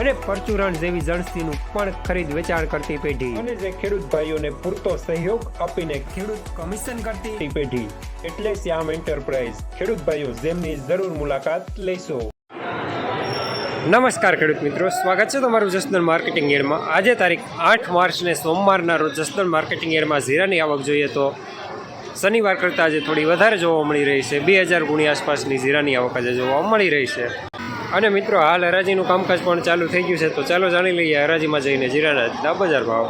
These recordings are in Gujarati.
અને પરચુરણ જેવી જણસીનું પણ ખરીદ વેચાણ કરતી પેઢી. અને જે ખેડૂત ભાઈઓને પૂરતો સહયોગ આપીને ખેડૂત કમિશન કરતી પેઢી. એટલે શ્યામ એન્ટરપ્રાઇઝ. ખેડૂત ભાઈઓ જેમની જરૂર મુલાકાત લેશો. નમસ્કાર ખેડૂત મિત્રો સ્વાગત છે તમારું જસદણ માર્કેટિંગ યાર્ડમાં આજે તારીખ આઠ માર્ચને સોમવારના રોજ જસદણ માર્કેટિંગ યાર્ડમાં જીરાની આવક જોઈએ તો શનિવાર કરતાં આજે થોડી વધારે જોવા મળી રહી છે. બે હજાર ગુણી આસપાસની જીરાની આવક આજે જોવા મળી રહી છે. અને મિત્રો હાલ હરાજીનું કામકાજ પણ ચાલુ થઈ ગયું છે તો ચાલો જાણી લઈએ હરાજીમાં જઈને જીરાના દા બજાર ભાવ.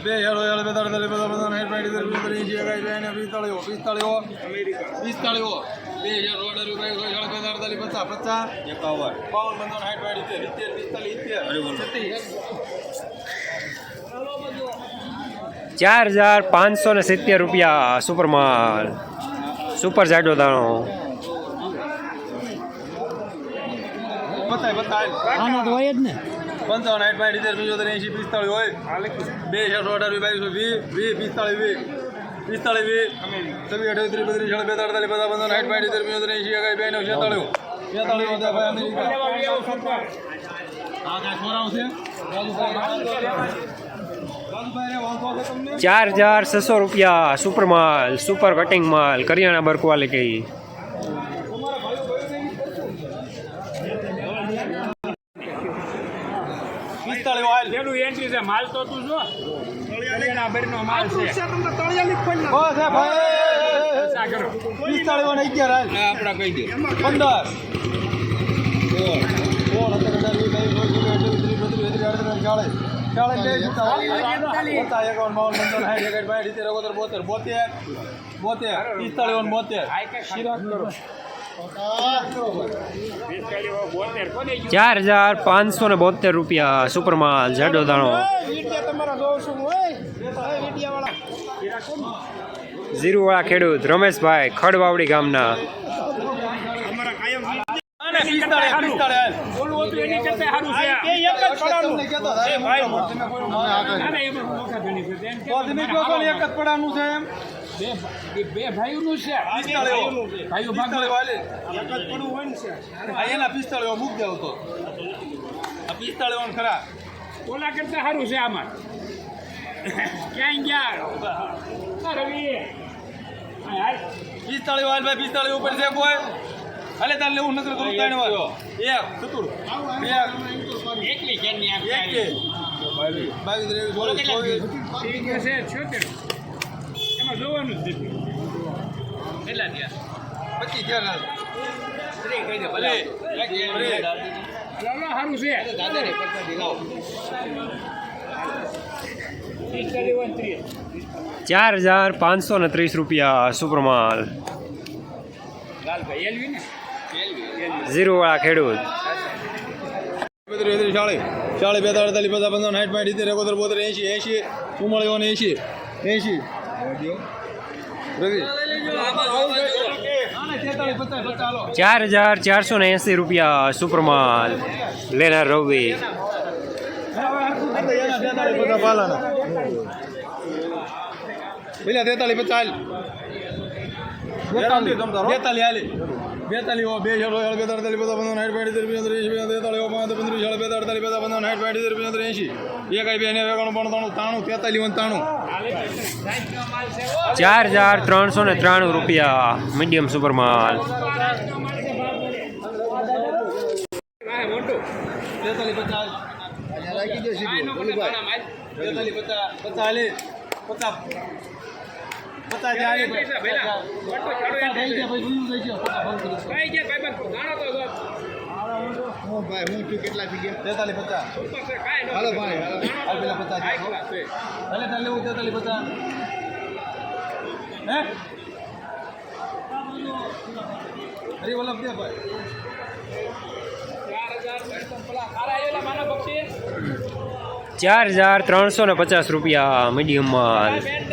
બે હેળો હેળો પિસ્તાળીઓ પિસ્તાળીઓ પિસ્તાળીઓ બે હજાર અઢાર રૂપિયા હેળો બે તાળી તાળી પચાસ પચાસ એકાવન બાવન પિસ્તાલીસ ચાર હજાર પાંચસો ને સિત્તેર રૂપિયા સુપર માલ સુપર જાડો દાણો. પંચાવન હેઠ પાડી દે પંચોતેર એંશી પિસ્તાળીસ હોય. બે હેઠો અઢાર બાવીસો વી વી પિસ્તાળીસ વી પિસ્તાળીસ વી છવ્વીસ અઠાવીસ ત્રીસ બત્રીસ હેળો બે તાળી બધા બંધન હેઠ પાડી દે પંચોતેર એંશી એકાઈ બે ચાર હજાર છસો રૂપિયા સુપર માલ સુપર કટિંગ માલ કરિયાણા બર ક્વોલિટી પિસ્તાળીઓ હાલ પેલું એન્ટ્રી છે માલ તો તું જો માલ છે બસ હે ભાઈ સા કરો પિસ્તાળીઓ ને અગિયાર હાલ આપડા કહી દે પંદર સોળ સોળ સત્તર બોતેર બોતેર બોતેર બોતેર. ચાર હજાર પાંચસો ને બોતેર રૂપિયા સુપર માલ જાડો દાણો. જીરુવાળા ખેડૂત રમેશભાઈ ખડવાવડી ગામના. પિસ્તાળીસ પિસ્તાળીસ હાલ ઓલું હતું એની કરતા સારું છે. ભાઈ. ના, ના, એમાં મોટા ધણી છે. એમ તો તમે કહો છો એક જ પડાનું છે એમ? બે બે ભાઈઓનું છે. ભાઈઓ ભાગ એના પિસ્તાળીઓ મૂક દેવ તો આ પિસ્તાળીઓ ખરા. ઓલા કરતા સારું છે આમાં. ક્યાંય ગયા? રવિ. ભાઈ પિસ્તાળીઓ ઉપર છે કોઈ હાલે તાર લેવું નકર કરું ત્રણ વાર એક ચતુર એક. એકલી ક્યાંની એક આ કે બાવીસ ત્રેવીસ ચોવીસ ચોવીસ. ઠીક છે છોતેર. એમાં જોવાનું જ નથી. કેટલા થયા? પચીસ થયા. ત્રીસ કહી દે ભલે. એક સારું છે. પિસ્તાલીસ ઓગણત્રીસ. ચાર હજાર પાંચસો ને ત્રીસ રૂપિયા સુપરમાલ. ભાઈ લાલભાઈ એલવી ને? જીરુવાળા ખેડૂત. બેત્રીસ, ચાળીસ બેતાળીસ અડતાલીસ પચાસ પંદર સાઠ પાંચ ઇતેર એકોતેર બોતેર એંશી એંશી ચુમ્માળીઓ ને એંશી. હાલો ચાર હજાર ચારસો ને એંસી રૂપિયા સુપરમાલ લેનાર રવિ. પેલા તેતાલીસ પચાસ. બેતાલીસ હાલી. બેતાલીસ હો બે છેડો બે અડતાલીસ બધા પંદર સાઠ પાંચ ત્રીસ એંશી તેતાલીસ પાંચ પંદરીસ છેડો બે અડતાલીસ પચાસ પંદર સાઠ પાંચ રૂપિયા ત્રેસી એક બે ને એકાણું પણ ત્રાણું તેતાલીસ વન ત્રાણું ચાર હજાર ત્રણસો ને ત્રાણું રૂપિયા મીડિયમ સુપર માલ તેતાલીસ પચાસ તેતાલીસ પચાસ પચાસ પચાસ પચાસ જે હાલી પૈસા ભેલા. મોટો ચાલો પચાસ થઈ એટલે. ગયા પછી બીજું થઈ ગયું પચાસ બંધ કરી કઈ ગયા ભાઈ બંધ? ગાણો તો જો. હું ભાઈ હું છું કેટલા થઈ ગયા? તેતાલીસ પચાસ. ઉપર છે, કાંઈ નથી. હાલો ભાઈ હાલો. હાલ પેલા પચાસ હાઈ ક્લાસ છે. હાલે તાર લેવું તેતાલીસ પચાસ. હે? અરે વલ્લભ દે ભાઈ. ચાર હજાર ચાર હજાર ત્રણસો ને પચાસ રૂપિયા મીડિયમ માલ પેન્ટિંગ હાલો